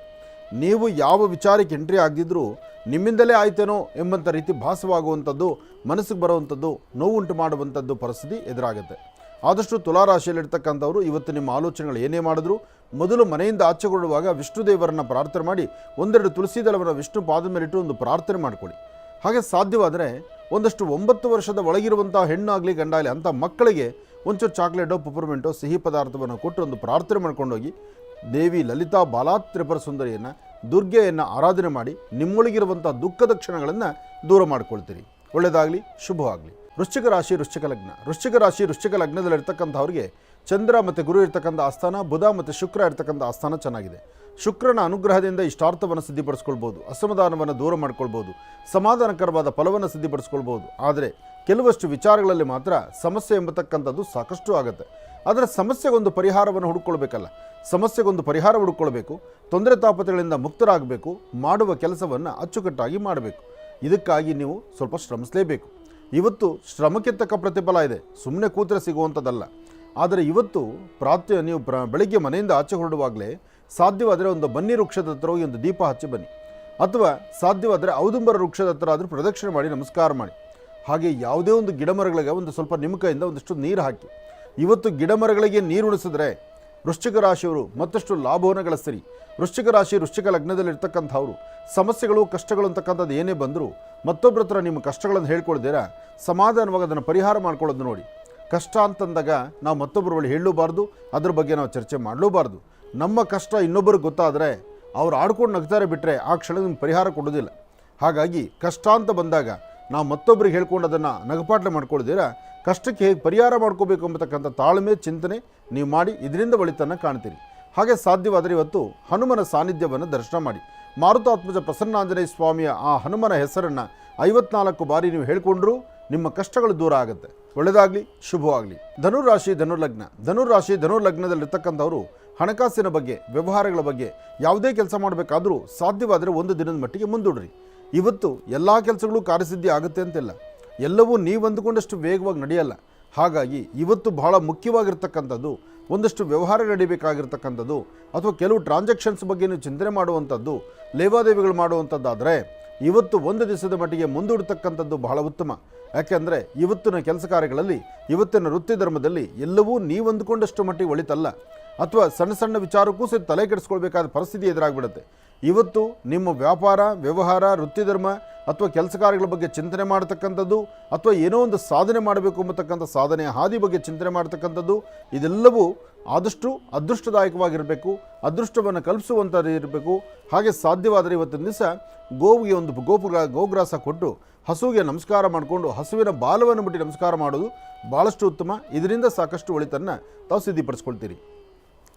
ನೀವು ಯಾವ ವಿಚಾರಕ್ಕೆ ಎಂಟ್ರಿ ಆಗದಿದ್ದರೂ ನಿಮ್ಮಿಂದಲೇ ಆಯ್ತೇನೋ ಎಂಬಂಥ ರೀತಿ ಭಾಸವಾಗುವಂಥದ್ದು, ಮನಸ್ಸಿಗೆ ಬರುವಂಥದ್ದು, ನೋವುಂಟು ಮಾಡುವಂಥದ್ದು ಪರಿಸ್ಥಿತಿ ಎದುರಾಗುತ್ತೆ. ಆದಷ್ಟು ತುಲಾರಾಶಿಯಲ್ಲಿರ್ತಕ್ಕಂಥವ್ರು ಇವತ್ತು ನಿಮ್ಮ ಆಲೋಚನೆಗಳು ಏನೇ ಮಾಡಿದ್ರು ಮೊದಲು ಮನೆಯಿಂದ ಆಚೆಗೊಳ್ಳುವಾಗ ವಿಷ್ಣು ದೇವರನ್ನು ಪ್ರಾರ್ಥನೆ ಮಾಡಿ, ಒಂದೆರಡು ತುಳಸಿ ದಳವನ್ನು ವಿಷ್ಣು ಪಾದ ಮೇಲಿಟ್ಟು ಒಂದು ಪ್ರಾರ್ಥನೆ ಮಾಡಿಕೊಳ್ಳಿ. ಹಾಗೆ ಸಾಧ್ಯವಾದರೆ ಒಂದಷ್ಟು ಒಂಬತ್ತು ವರ್ಷದ ಒಳಗಿರುವಂಥ ಹೆಣ್ಣಾಗಲಿ ಗಂಡಾಗಲಿ ಅಂಥ ಮಕ್ಕಳಿಗೆ ಒಂಚೂರು ಚಾಕ್ಲೇಟೋ ಪುಪರ್ಮೆಂಟೋ ಸಿಹಿ ಪದಾರ್ಥವನ್ನು ಕೊಟ್ಟು ಒಂದು ಪ್ರಾರ್ಥನೆ ಮಾಡ್ಕೊಂಡೋಗಿ ದೇವಿ ಲಲಿತಾ ಬಾಲಾ ತ್ರಿಪುರ ಸುಂದರಿಯನ್ನು, ದುರ್ಗೆಯನ್ನು ಆರಾಧನೆ ಮಾಡಿ ನಿಮ್ಮೊಳಗಿರುವಂಥ ದುಃಖದ ಕ್ಷಣಗಳನ್ನು ದೂರ ಮಾಡ್ಕೊಳ್ತೀರಿ. ಒಳ್ಳೆಯದಾಗಲಿ, ಶುಭವಾಗಲಿ. ವೃಶ್ಚಿಕ ರಾಶಿ, ವೃಶ್ಚಿಕ ಲಗ್ನ. ವೃಶ್ಚಿಕ ರಾಶಿ, ವೃಶ್ಚಿಕ ಲಗ್ನದಲ್ಲಿರ್ತಕ್ಕಂಥವ್ರಿಗೆ ಚಂದ್ರ ಮತ್ತು ಗುರು ಇರ್ತಕ್ಕಂಥ ಆಸ್ಥಾನ, ಬುಧ ಮತ್ತು ಶುಕ್ರ ಇರ್ತಕ್ಕಂಥ ಆಸ್ಥಾನ ಚೆನ್ನಾಗಿದೆ. ಶುಕ್ರನ ಅನುಗ್ರಹದಿಂದ ಇಷ್ಟಾರ್ಥವನ್ನು ಸಿದ್ಧಿಪಡಿಸ್ಕೊಳ್ಬೋದು, ಅಸಮಾಧಾನವನ್ನು ದೂರ ಮಾಡ್ಕೊಳ್ಬೋದು, ಸಮಾಧಾನಕರವಾದ ಫಲವನ್ನು ಸಿದ್ಧಿಪಡಿಸ್ಕೊಳ್ಬೋದು. ಆದರೆ ಕೆಲವಷ್ಟು ವಿಚಾರಗಳಲ್ಲಿ ಮಾತ್ರ ಸಮಸ್ಯೆ ಎಂಬತಕ್ಕಂಥದ್ದು ಸಾಕಷ್ಟು ಆಗುತ್ತೆ. ಆದರೆ ಸಮಸ್ಯೆಗೊಂದು ಪರಿಹಾರವನ್ನು ಹುಡುಕೊಳ್ಬೇಕಲ್ಲ, ಸಮಸ್ಯೆಗೊಂದು ಪರಿಹಾರ ಹುಡುಕೊಳ್ಬೇಕು, ತೊಂದರೆ ತಾಪತ್ರೆಗಳಿಂದ ಮುಕ್ತರಾಗಬೇಕು, ಮಾಡುವ ಕೆಲಸವನ್ನು ಅಚ್ಚುಕಟ್ಟಾಗಿ ಮಾಡಬೇಕು. ಇದಕ್ಕಾಗಿ ನೀವು ಸ್ವಲ್ಪ ಶ್ರಮಿಸಲೇಬೇಕು. ಇವತ್ತು ಶ್ರಮಕ್ಕೆ ತಕ್ಕ ಪ್ರತಿಫಲ ಇದೆ ಸುಮ್ಮನೆ ಕೂತ್ರೆ ಸಿಗುವಂಥದ್ದಲ್ಲ. ಆದರೆ ಇವತ್ತು ಪ್ರಾತ್ಯ ನೀವು ಪ್ರ, ಬೆಳಗ್ಗೆ ಮನೆಯಿಂದ ಆಚೆ ಹೊರಡುವಾಗಲೇ ಸಾಧ್ಯವಾದರೆ ಒಂದು ಬನ್ನಿ ವೃಕ್ಷದ ಹತ್ರ ಒಂದು ದೀಪ ಹಚ್ಚಿ ಬನ್ನಿ. ಅಥವಾ ಸಾಧ್ಯವಾದರೆ ಔದುಂಬರ ವೃಕ್ಷದ ಹತ್ರ ಆದರೂ ಪ್ರದಕ್ಷಿಣೆ ಮಾಡಿ, ನಮಸ್ಕಾರ ಮಾಡಿ. ಹಾಗೆ ಯಾವುದೇ ಒಂದು ಗಿಡ ಮರಗಳಿಗೆ ಒಂದು ಸ್ವಲ್ಪ ನಿಮ್ಮ ಕೈಯಿಂದ ಒಂದಷ್ಟು ನೀರು ಹಾಕಿ. ಇವತ್ತು ಗಿಡ ಮರಗಳಿಗೆ ನೀರು ಉಣಿಸಿದ್ರೆ ವೃಶ್ಚಿಕ ರಾಶಿಯವರು ಮತ್ತಷ್ಟು ಲಾಭವನ್ನು ಗಳಿಸ್ತೀರಿ ವೃಶ್ಚಿಕ ರಾಶಿ, ವೃಶ್ಚಿಕ ಲಗ್ನದಲ್ಲಿ ಇರ್ತಕ್ಕಂಥವ್ರು ಸಮಸ್ಯೆಗಳು, ಕಷ್ಟಗಳು ಅಂತಕ್ಕಂಥದ್ದು ಏನೇ ಬಂದರೂ ಮತ್ತೊಬ್ಬರ ಹತ್ರ ನಿಮ್ಮ ಕಷ್ಟಗಳನ್ನು ಹೇಳ್ಕೊಳ್ದಿರಾ? ಸಮಾಧಾನವಾಗಿ ಅದನ್ನು ಪರಿಹಾರ ಮಾಡ್ಕೊಳ್ಳೋದು ನೋಡಿ. ಕಷ್ಟ ಅಂತಂದಾಗ ನಾವು ಮತ್ತೊಬ್ಬರ ಬಳಿ ಹೇಳಲೂಬಾರ್ದು, ಅದ್ರ ಬಗ್ಗೆ ನಾವು ಚರ್ಚೆ ಮಾಡಲೂಬಾರ್ದು. ನಮ್ಮ ಕಷ್ಟ ಇನ್ನೊಬ್ಬರಿಗೆ ಗೊತ್ತಾದರೆ ಅವ್ರು ಆಡ್ಕೊಂಡು ನಗ್ತಾರೆ ಬಿಟ್ಟರೆ ಆ ಕ್ಷಣ ನಿಮ್ಗೆ ಪರಿಹಾರ ಕೊಡೋದಿಲ್ಲ ಹಾಗಾಗಿ ಕಷ್ಟ ಅಂತ ಬಂದಾಗ ನಾವು ಮತ್ತೊಬ್ಬರಿಗೆ ಹೇಳ್ಕೊಂಡು ಅದನ್ನು ನಗಪಾಟ್ಲೆ ಮಾಡ್ಕೊಳ್ದಿರ ಕಷ್ಟಕ್ಕೆ ಹೇಗೆ ಪರಿಹಾರ ಮಾಡ್ಕೋಬೇಕು ಅಂಬತಕ್ಕಂಥ ತಾಳ್ಮೆ, ಚಿಂತನೆ ನೀವು ಮಾಡಿ, ಇದರಿಂದ ಒಳಿತನ್ನು ಕಾಣ್ತೀರಿ. ಹಾಗೆ ಸಾಧ್ಯವಾದರೆ ಇವತ್ತು ಹನುಮನ ಸಾನ್ನಿಧ್ಯವನ್ನು ದರ್ಶನ ಮಾಡಿ. ಮಾರುತಾತ್ಮಜ ಪ್ರಸನ್ನಾಂಜನೇಯ ಸ್ವಾಮಿಯ ಆ ಹನುಮನ ಹೆಸರನ್ನು ಐವತ್ನಾಲ್ಕು ಬಾರಿ ನೀವು ಹೇಳ್ಕೊಂಡ್ರೂ ನಿಮ್ಮ ಕಷ್ಟಗಳು ದೂರ ಆಗುತ್ತೆ. ಒಳ್ಳೆಯದಾಗಲಿ ಶುಭವಾಗಲಿ. ಧನುರಾಶಿ ಧನುರ್ಲಗ್ನ. ಧನುರಾಶಿ ಧನುರ್ಲಗ್ನದಲ್ಲಿರ್ತಕ್ಕಂಥವರು ಹಣಕಾಸಿನ ಬಗ್ಗೆ, ವ್ಯವಹಾರಗಳ ಬಗ್ಗೆ ಯಾವುದೇ ಕೆಲಸ ಮಾಡಬೇಕಾದರೂ ಸಾಧ್ಯವಾದರೆ ಒಂದು ದಿನದ ಮಟ್ಟಿಗೆ ಮುಂದೂಡ್ರಿ. ಇವತ್ತು ಎಲ್ಲ ಕೆಲಸಗಳು ಕಾರ್ಯಸಿದ್ಧಿ ಆಗುತ್ತೆ ಅಂತಿಲ್ಲ. ಎಲ್ಲವೂ ನೀವು ಅಂದುಕೊಂಡಷ್ಟು ವೇಗವಾಗಿ ನಡೆಯಲ್ಲ. ಹಾಗಾಗಿ ಇವತ್ತು ಬಹಳ ಮುಖ್ಯವಾಗಿರ್ತಕ್ಕಂಥದ್ದು, ಒಂದಷ್ಟು ವ್ಯವಹಾರ ನಡೀಬೇಕಾಗಿರ್ತಕ್ಕಂಥದ್ದು, ಅಥವಾ ಕೆಲವು ಟ್ರಾನ್ಸಾಕ್ಷನ್ಸ್ ಬಗ್ಗೆ ಚಿಂತನೆ ಮಾಡುವಂಥದ್ದು, ಲೇವಾದೇವಿಗಳು ಮಾಡುವಂಥದ್ದಾದರೆ ಇವತ್ತು ಒಂದು ದಿವಸದ ಮಟ್ಟಿಗೆ ಮುಂದೂಡತಕ್ಕಂಥದ್ದು ಬಹಳ ಉತ್ತಮ. ಯಾಕೆಂದರೆ ಇವತ್ತಿನ ಕೆಲಸ ಕಾರ್ಯಗಳಲ್ಲಿ, ಇವತ್ತಿನ ವೃತ್ತಿ ಧರ್ಮದಲ್ಲಿ ಎಲ್ಲವೂ ನೀವು ಅಂದುಕೊಂಡಷ್ಟು ಮಟ್ಟಿಗೆ ಒಳಿತಲ್ಲ. ಅಥವಾ ಸಣ್ಣ ಸಣ್ಣ ವಿಚಾರಕ್ಕೂ ಸಹ ತಲೆ ಕೆಡಿಸ್ಕೊಳ್ಬೇಕಾದ ಪರಿಸ್ಥಿತಿ ಎದುರಾಗ್ಬಿಡುತ್ತೆ. ಇವತ್ತು ನಿಮ್ಮ ವ್ಯಾಪಾರ, ವ್ಯವಹಾರ ವೃತ್ತಿ ಧರ್ಮ ಅಥವಾ ಕೆಲಸ ಕಾರ್ಯಗಳ ಬಗ್ಗೆ ಚಿಂತನೆ ಮಾಡತಕ್ಕಂಥದ್ದು ಅಥವಾ ಏನೋ ಒಂದು ಸಾಧನೆ ಮಾಡಬೇಕು ಎಂಬತಕ್ಕಂಥ ಸಾಧನೆ ಹಾದಿ ಬಗ್ಗೆ ಚಿಂತನೆ ಮಾಡತಕ್ಕಂಥದ್ದು, ಇದೆಲ್ಲವೂ ಆದಷ್ಟು ಅದೃಷ್ಟದಾಯಕವಾಗಿರಬೇಕು, ಅದೃಷ್ಟವನ್ನು ಕಲ್ಪಿಸುವಂಥದ್ದು ಇರಬೇಕು. ಹಾಗೆ ಸಾಧ್ಯವಾದರೆ ಇವತ್ತಿನ ದಿವಸ ಗೋವಿಗೆ ಒಂದು ಗೋಪುರ, ಗೋಗ್ರಾಸ ಕೊಟ್ಟು ಹಸುವಿಗೆ ನಮಸ್ಕಾರ ಮಾಡಿಕೊಂಡು ಹಸುವಿನ ಬಾಲವನ್ನು ಬಿಟ್ಟು ನಮಸ್ಕಾರ ಮಾಡೋದು ಭಾಳಷ್ಟು ಉತ್ತಮ. ಇದರಿಂದ ಸಾಕಷ್ಟು ಒಳಿತನ್ನು ತಾವು ಸಿದ್ಧಿಪಡಿಸ್ಕೊಳ್ತೀರಿ.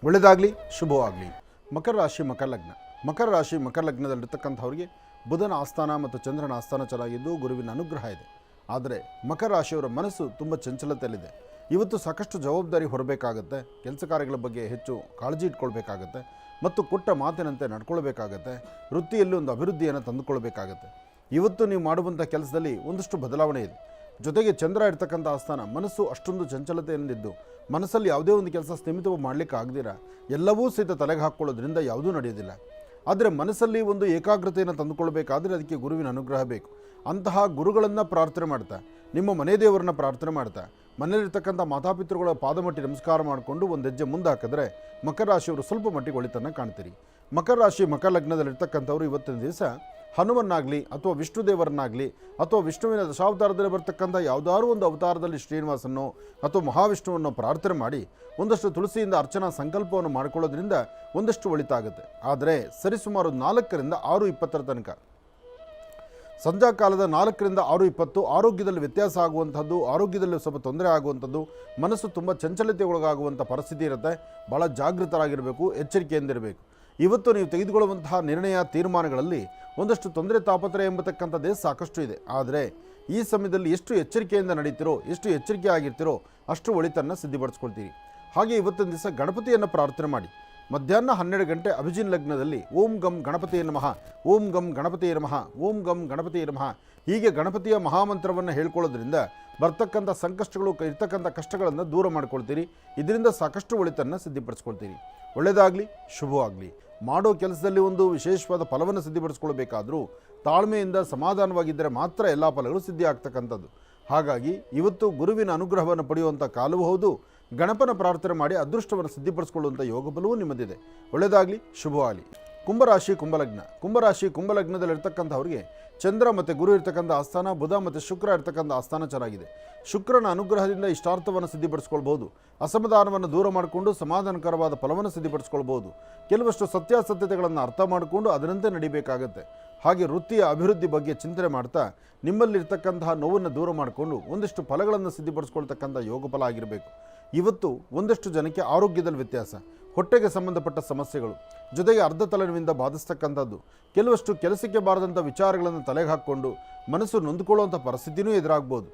ಒಳ್ಳೆಯದಾಗಲಿ, ಶುಭವಾಗಲಿ. ಮಕರ ರಾಶಿ, ಮಕರ ಲಗ್ನ. ಮಕರ ರಾಶಿ, ಮಕರ ಲಗ್ನದಲ್ಲಿರ್ತಕ್ಕಂಥವ್ರಿಗೆ ಬುಧನ ಆಸ್ಥಾನ ಮತ್ತು ಚಂದ್ರನ ಆಸ್ಥಾನ ಚೆನ್ನಾಗಿದ್ದು ಗುರುವಿನ ಅನುಗ್ರಹ ಇದೆ. ಆದರೆ ಮಕರ ರಾಶಿಯವರ ಮನಸ್ಸು ತುಂಬ ಚಂಚಲತೆಯಲ್ಲಿದೆ. ಇವತ್ತು ಸಾಕಷ್ಟು ಜವಾಬ್ದಾರಿ ಹೊರಬೇಕಾಗತ್ತೆ. ಕೆಲಸ ಕಾರ್ಯಗಳ ಬಗ್ಗೆ ಹೆಚ್ಚು ಕಾಳಜಿ ಇಟ್ಕೊಳ್ಬೇಕಾಗತ್ತೆ. ಮತ್ತು ಕೊಟ್ಟ ಮಾತಿನಂತೆ ನಡ್ಕೊಳ್ಬೇಕಾಗತ್ತೆ. ವೃತ್ತಿಯಲ್ಲಿ ಒಂದು ಅಭಿವೃದ್ಧಿಯನ್ನು ತಂದುಕೊಳ್ಬೇಕಾಗತ್ತೆ. ಇವತ್ತು ನೀವು ಮಾಡುವಂಥ ಕೆಲಸದಲ್ಲಿ ಒಂದಷ್ಟು ಬದಲಾವಣೆ ಇದೆ. ಜೊತೆಗೆ ಚಂದ್ರ ಇರ್ತಕ್ಕಂಥ ಆಸ್ಥಾನ, ಮನಸ್ಸು ಅಷ್ಟೊಂದು ಚಂಚಲತೆಯಿಂದಿದ್ದು ಮನಸ್ಸಲ್ಲಿ ಯಾವುದೇ ಒಂದು ಕೆಲಸ ಸ್ಥಿಮಿತವಾಗಿ ಮಾಡಲಿಕ್ಕೆ ಆಗದಿರ, ಎಲ್ಲವೂ ಸಹಿತ ತಲೆಗೆ ಹಾಕ್ಕೊಳ್ಳೋದ್ರಿಂದ ಯಾವುದೂ ನಡೆಯೋದಿಲ್ಲ ಆದರೆ ಮನಸ್ಸಲ್ಲಿ ಒಂದು ಏಕಾಗ್ರತೆಯನ್ನು ತಂದುಕೊಳ್ಬೇಕಾದರೆ ಅದಕ್ಕೆ ಗುರುವಿನ ಅನುಗ್ರಹ ಬೇಕು. ಅಂತಹ ಗುರುಗಳನ್ನು ಪ್ರಾರ್ಥನೆ ಮಾಡ್ತಾ, ನಿಮ್ಮ ಮನೆ ದೇವರನ್ನ ಪ್ರಾರ್ಥನೆ ಮಾಡ್ತಾ, ಮನೆಯಲ್ಲಿರ್ತಕ್ಕಂಥ ಮಾತಾಪಿತೃಗಳ ಪಾದಮಟ್ಟಿ ನಮಸ್ಕಾರ ಮಾಡಿಕೊಂಡು ಒಂದು ಹೆಜ್ಜೆ ಮುಂದೆ ಹಾಕಿದ್ರೆ ಮಕರ ರಾಶಿಯವರು ಸ್ವಲ್ಪ ಮಟ್ಟಿಗೆ ಒಳಿತನ್ನು ಕಾಣ್ತೀರಿ. ಮಕರ ರಾಶಿ, ಮಕರ ಲಗ್ನದಲ್ಲಿರ್ತಕ್ಕಂಥವ್ರು ಇವತ್ತಿನ ದಿವಸ ಹನುಮನ್ನಾಗಲಿ ಅಥವಾ ವಿಷ್ಣು ದೇವರನ್ನಾಗಲಿ ಅಥವಾ ವಿಷ್ಣುವಿನ ದಶಾವತಾರದಲ್ಲಿ ಬರ್ತಕ್ಕಂಥ ಯಾವುದಾದ್ರೂ ಒಂದು ಅವತಾರದಲ್ಲಿ ಶ್ರೀನಿವಾಸನೋ ಅಥವಾ ಮಹಾವಿಷ್ಣುವನ್ನು ಪ್ರಾರ್ಥನೆ ಮಾಡಿ ಒಂದಷ್ಟು ತುಳಸಿಯಿಂದ ಅರ್ಚನಾ ಸಂಕಲ್ಪವನ್ನು ಮಾಡಿಕೊಳ್ಳೋದ್ರಿಂದ ಒಂದಷ್ಟು ಒಳಿತಾಗುತ್ತೆ. ಆದರೆ ಸರಿಸುಮಾರು ನಾಲ್ಕರಿಂದ ಆರು ಇಪ್ಪತ್ತರ ತನಕ ಸಂಧ್ಯಾ ಕಾಲದ ನಾಲ್ಕರಿಂದ ಆರು ಇಪ್ಪತ್ತು ಆರೋಗ್ಯದಲ್ಲಿ ವ್ಯತ್ಯಾಸ ಆಗುವಂಥದ್ದು, ಆರೋಗ್ಯದಲ್ಲಿ ಸ್ವಲ್ಪ ತೊಂದರೆ ಆಗುವಂಥದ್ದು, ಮನಸ್ಸು ತುಂಬ ಚಂಚಲತೆ ಒಳಗಾಗುವಂಥ ಪರಿಸ್ಥಿತಿ ಇರುತ್ತೆ. ಭಾಳ ಜಾಗೃತರಾಗಿರಬೇಕು, ಎಚ್ಚರಿಕೆಯಿಂದಿರಬೇಕು. ಇವತ್ತು ನೀವು ತೆಗೆದುಕೊಳ್ಳುವಂತಹ ನಿರ್ಣಯ ತೀರ್ಮಾನಗಳಲ್ಲಿ ಒಂದಷ್ಟು ತೊಂದರೆ ತಾಪತ್ರೆ ಎಂಬತಕ್ಕಂಥದ್ದೇ ಸಾಕಷ್ಟು ಇದೆ. ಆದರೆ ಈ ಸಮಯದಲ್ಲಿ ಎಷ್ಟು ಎಚ್ಚರಿಕೆಯಿಂದ ನಡೀತಿರೋ, ಎಷ್ಟು ಎಚ್ಚರಿಕೆ ಆಗಿರ್ತೀರೋ ಅಷ್ಟು ಒಳಿತನ್ನು ಸಿದ್ಧಿಪಡಿಸ್ಕೊಳ್ತೀರಿ. ಹಾಗೆ ಇವತ್ತಿನ ದಿವಸ ಗಣಪತಿಯನ್ನು ಪ್ರಾರ್ಥನೆ ಮಾಡಿ. ಮಧ್ಯಾಹ್ನ ಹನ್ನೆರಡು ಗಂಟೆ ಅಭಿಜಿನ್ ಲಗ್ನದಲ್ಲಿ ಓಂ ಗಂ ಗಣಪತಿಯ ನಮಃ, ಓಂ ಗಂ ಗಣಪತಿಯ ನಮಃ, ಓಂ ಗಂ ಗಣಪತಿಯ ನಮಃ. ಹೀಗೆ ಗಣಪತಿಯ ಮಹಾಮಂತ್ರವನ್ನು ಹೇಳ್ಕೊಳ್ಳೋದ್ರಿಂದ ಬರ್ತಕ್ಕಂಥ ಸಂಕಷ್ಟಗಳು, ಇರ್ತಕ್ಕಂಥ ಕಷ್ಟಗಳನ್ನು ದೂರ ಮಾಡ್ಕೊಳ್ತೀರಿ. ಇದರಿಂದ ಸಾಕಷ್ಟು ಒಳಿತನ್ನು ಸಿದ್ಧಿಪಡಿಸ್ಕೊಳ್ತೀರಿ. ಒಳ್ಳೆಯದಾಗಲಿ, ಶುಭವಾಗಲಿ. ಮಾಡೋ ಕೆಲಸದಲ್ಲಿ ಒಂದು ವಿಶೇಷವಾದ ಫಲವನ್ನು ಸಿದ್ಧಿಪಡಿಸ್ಕೊಳ್ಬೇಕಾದ್ರೂ ತಾಳ್ಮೆಯಿಂದ ಸಮಾಧಾನವಾಗಿದ್ದರೆ ಮಾತ್ರ ಎಲ್ಲ ಫಲಗಳು ಸಿದ್ಧಿ ಆಗ್ತಕ್ಕಂಥದ್ದು ಹಾಗಾಗಿ ಇವತ್ತು ಗುರುವಿನ ಅನುಗ್ರಹವನ್ನು ಪಡೆಯುವಂಥ ಕಾಲವೂ ಹೌದು ಗಣಪನ ಪ್ರಾರ್ಥನೆ ಮಾಡಿ ಅದೃಷ್ಟವನ್ನು ಸಿದ್ಧಿಪಡಿಸ್ಕೊಳ್ಳುವಂಥ ಯೋಗ ಬಲವೂ ನಿಮ್ಮದಿದೆ. ಒಳ್ಳೆಯದಾಗಲಿ, ಶುಭವಾಗಲಿ. ಕುಂಭರಾಶಿ, ಕುಂಭಲಗ್ನ. ಕುಂಭರಾಶಿ, ಕುಂಭಲಗ್ನದಲ್ಲಿರ್ತಕ್ಕಂಥವ್ರಿಗೆ ಚಂದ್ರ ಮತ್ತು ಗುರು ಇರ್ತಕ್ಕಂಥ ಆಸ್ಥಾನ, ಬುಧ ಮತ್ತು ಶುಕ್ರ ಇರ್ತಕ್ಕಂಥ ಆಸ್ಥಾನ ಚೆನ್ನಾಗಿದೆ. ಶುಕ್ರನ ಅನುಗ್ರಹದಿಂದ ಇಷ್ಟಾರ್ಥವನ್ನು ಸಿದ್ಧಿಪಡಿಸ್ಕೊಳ್ಬೋದು ಅಸಮಾಧಾನವನ್ನು ದೂರ ಮಾಡಿಕೊಂಡು ಸಮಾಧಾನಕರವಾದ ಫಲವನ್ನು ಸಿದ್ಧಿಪಡಿಸ್ಕೊಳ್ಬೋದು ಕೆಲವಷ್ಟು ಸತ್ಯಾಸತ್ಯತೆಗಳನ್ನು ಅರ್ಥ ಮಾಡಿಕೊಂಡು ಅದರಂತೆ ನಡಿಬೇಕಾಗತ್ತೆ. ಹಾಗೆ ವೃತ್ತಿಯ ಅಭಿವೃದ್ಧಿ ಬಗ್ಗೆ ಚಿಂತನೆ ಮಾಡ್ತಾ ನಿಮ್ಮಲ್ಲಿರ್ತಕ್ಕಂತಹ ನೋವನ್ನು ದೂರ ಮಾಡಿಕೊಂಡು ಒಂದಿಷ್ಟು ಫಲಗಳನ್ನು ಸಿದ್ಧಿಪಡಿಸ್ಕೊಳ್ತಕ್ಕಂಥ ಯೋಗ ಫಲ ಆಗಿರಬೇಕು. ಇವತ್ತು ಒಂದಷ್ಟು ಜನಕ್ಕೆ ಆರೋಗ್ಯದಲ್ಲಿ ವ್ಯತ್ಯಾಸ. ಹೊಟ್ಟೆಗೆ ಸಂಬಂಧಪಟ್ಟ ಸಮಸ್ಯೆಗಳು. ಜೊತೆಗೆ ಅರ್ಧ ತಲೆನೋವಿಂದ ಬಾಧಿಸ್ತಕ್ಕಂಥದ್ದು. ಕೆಲವಷ್ಟು ಕೆಲಸಕ್ಕೆ ಬಾರದಂಥ ವಿಚಾರಗಳನ್ನು ತಲೆಗೆ ಹಾಕ್ಕೊಂಡು ಮನಸ್ಸು ನೊಂದ್ಕೊಳ್ಳುವಂಥ ಪರಿಸ್ಥಿತಿನೂ ಎದುರಾಗ್ಬೋದು.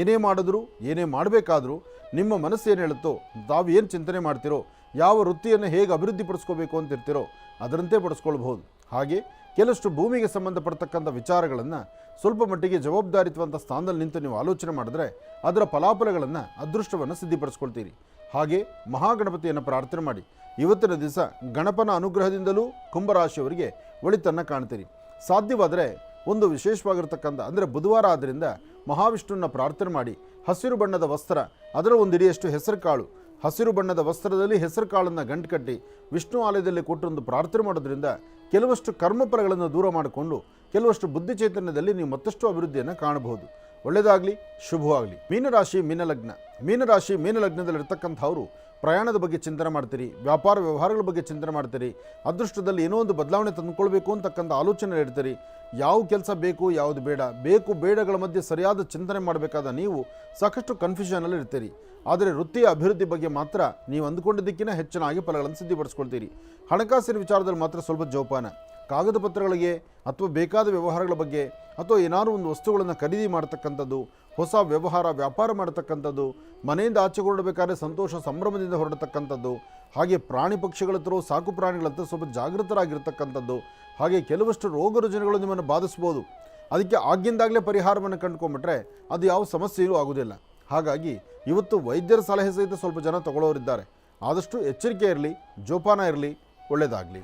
ಏನೇ ಮಾಡಿದ್ರು, ಏನೇ ಮಾಡಬೇಕಾದ್ರೂ ನಿಮ್ಮ ಮನಸ್ಸು ಏನು ಹೇಳುತ್ತೋ, ತಾವು ಏನು ಚಿಂತನೆ ಮಾಡ್ತಿರೋ, ಯಾವ ವೃತ್ತಿಯನ್ನು ಹೇಗೆ ಅಭಿವೃದ್ಧಿಪಡಿಸ್ಕೋಬೇಕು ಅಂತಿರ್ತೀರೋ ಅದರಂತೆ ಪಡಿಸ್ಕೊಳ್ಬಹುದು. ಹಾಗೆ ಕೆಲವಷ್ಟು ಭೂಮಿಗೆ ಸಂಬಂಧಪಡ್ತಕ್ಕಂಥ ವಿಚಾರಗಳನ್ನು ಸ್ವಲ್ಪ ಮಟ್ಟಿಗೆ ಜವಾಬ್ದಾರಿತ್ವಂಥ ಸ್ಥಾನದಲ್ಲಿ ನಿಂತು ನೀವು ಆಲೋಚನೆ ಮಾಡಿದ್ರೆ ಅದರ ಫಲಾಫಲಗಳನ್ನು, ಅದೃಷ್ಟವನ್ನು ಸಿದ್ಧಿಪಡಿಸ್ಕೊಳ್ತೀರಿ. ಹಾಗೆ ಮಹಾಗಣಪತಿಯನ್ನು ಪ್ರಾರ್ಥನೆ ಮಾಡಿ. ಇವತ್ತಿನ ದಿವಸ ಗಣಪನ ಅನುಗ್ರಹದಿಂದಲೂ ಕುಂಭರಾಶಿಯವರಿಗೆ ಒಳಿತನ್ನು ಕಾಣ್ತೀರಿ. ಸಾಧ್ಯವಾದರೆ ಒಂದು ವಿಶೇಷವಾಗಿರ್ತಕ್ಕಂಥ, ಅಂದರೆ ಬುಧವಾರ ಆದ್ದರಿಂದ ಮಹಾವಿಷ್ಣುವನ್ನ ಪ್ರಾರ್ಥನೆ ಮಾಡಿ. ಹಸಿರು ಬಣ್ಣದ ವಸ್ತ್ರ, ಅದರ ಒಂದು ಇಡಿಯಷ್ಟು ಹೆಸರು ಕಾಳು. ಹಸಿರು ಬಣ್ಣದ ವಸ್ತ್ರದಲ್ಲಿ ಹೆಸರು ಕಾಳನ್ನು ಗಂಟು ಕಟ್ಟಿ ವಿಷ್ಣು ಆಲಯದಲ್ಲಿ ಕೊಟ್ಟೊಂದು ಪ್ರಾರ್ಥನೆ ಮಾಡೋದ್ರಿಂದ ಕೆಲವಷ್ಟು ಕರ್ಮಪರಗಳನ್ನು ದೂರ ಮಾಡಿಕೊಂಡು ಕೆಲವಷ್ಟು ಬುದ್ಧಿ ಚೈತನ್ಯದಲ್ಲಿ ನೀವು ಮತ್ತಷ್ಟು ಅಭಿವೃದ್ಧಿಯನ್ನು ಕಾಣಬಹುದು. ಒಳ್ಳೆಯದಾಗಲಿ ಶುಭವಾಗಲಿ. ಮೀನರಾಶಿ, ಮೀನಲಗ್ನ. ಮೀನರಾಶಿ, ಮೀನಲಗ್ನದಲ್ಲಿರ್ತಕ್ಕಂಥವರು ಪ್ರಯಾಣದ ಬಗ್ಗೆ ಚಿಂತನೆ ಮಾಡ್ತೀರಿ, ವ್ಯಾಪಾರ ವ್ಯವಹಾರಗಳ ಬಗ್ಗೆ ಚಿಂತನೆ ಮಾಡ್ತೀರಿ, ಅದೃಷ್ಟದಲ್ಲಿ ಏನೋ ಒಂದು ಬದಲಾವಣೆ ತಂದುಕೊಳ್ಬೇಕು ಅಂತಕ್ಕಂಥ ಆಲೋಚನೆ ಇಡ್ತೀರಿ. ಯಾವ ಕೆಲಸ ಬೇಕು, ಯಾವುದು ಬೇಡ. ಬೇಕು, ಬೇಡಗಳ ಮಧ್ಯೆ ಸರಿಯಾದ ಚಿಂತನೆ ಮಾಡಬೇಕಾದ ನೀವು ಸಾಕಷ್ಟು ಕನ್ಫ್ಯೂಷನಲ್ಲಿ ಇರ್ತೀರಿ. ಆದರೆ ವೃತ್ತಿಯ ಅಭಿವೃದ್ಧಿ ಬಗ್ಗೆ ಮಾತ್ರ ನೀವು ಅಂದುಕೊಂಡಿದ್ದಕ್ಕಿಂತ ಹೆಚ್ಚಿನಾಗಿ ಫಲಗಳನ್ನು ಸಿದ್ಧಿಪಡಿಸ್ಕೊಳ್ತೀರಿ. ಹಣಕಾಸಿನ ವಿಚಾರದಲ್ಲಿ ಮಾತ್ರ ಸ್ವಲ್ಪ ಜೋಪಾನ. ಕಾಗದ ಪತ್ರಗಳಿಗೆ ಅಥವಾ ಬೇಕಾದ ವ್ಯವಹಾರಗಳ ಬಗ್ಗೆ ಅಥವಾ ಏನಾದರೂ ಒಂದು ವಸ್ತುಗಳನ್ನು ಖರೀದಿ ಮಾಡ್ತಕ್ಕಂಥದ್ದು, ಹೊಸ ವ್ಯವಹಾರ, ವ್ಯಾಪಾರ ಮಾಡ್ತಕ್ಕಂಥದ್ದು, ಮನೆಯಿಂದ ಆಚೆ ಹೊರಡಬೇಕಾದ್ರೆ ಸಂತೋಷ, ಸಂಭ್ರಮದಿಂದ ಹೊರಡತಕ್ಕಂಥದ್ದು, ಹಾಗೆ ಪ್ರಾಣಿ ಪಕ್ಷಿಗಳ ಹತ್ರ, ಸಾಕು ಪ್ರಾಣಿಗಳ ಹತ್ರ ಸ್ವಲ್ಪ ಜಾಗೃತರಾಗಿರ್ತಕ್ಕಂಥದ್ದು, ಹಾಗೆ ಕೆಲವಷ್ಟು ರೋಗ ರುಜಿನಗಳು ನಿಮ್ಮನ್ನು ಬಾಧಿಸ್ಬೋದು. ಅದಕ್ಕೆ ಆಗಿಂದಾಗಲೇ ಪರಿಹಾರವನ್ನು ಕಂಡುಕೊಂಡ್ಬಿಟ್ರೆ ಅದು ಯಾವ ಸಮಸ್ಯೆಯೂ ಆಗೋದಿಲ್ಲ ಹಾಗಾಗಿ ಇವತ್ತು ವೈದ್ಯರ ಸಲಹೆ ಸಹಿತ ಸ್ವಲ್ಪ ಜನ ತಗೊಳ್ಳೋರಿದ್ದಾರೆ. ಆದಷ್ಟು ಎಚ್ಚರಿಕೆ ಇರಲಿ, ಜೋಪಾನ ಇರಲಿ ಒಳ್ಳೆಯದಾಗಲಿ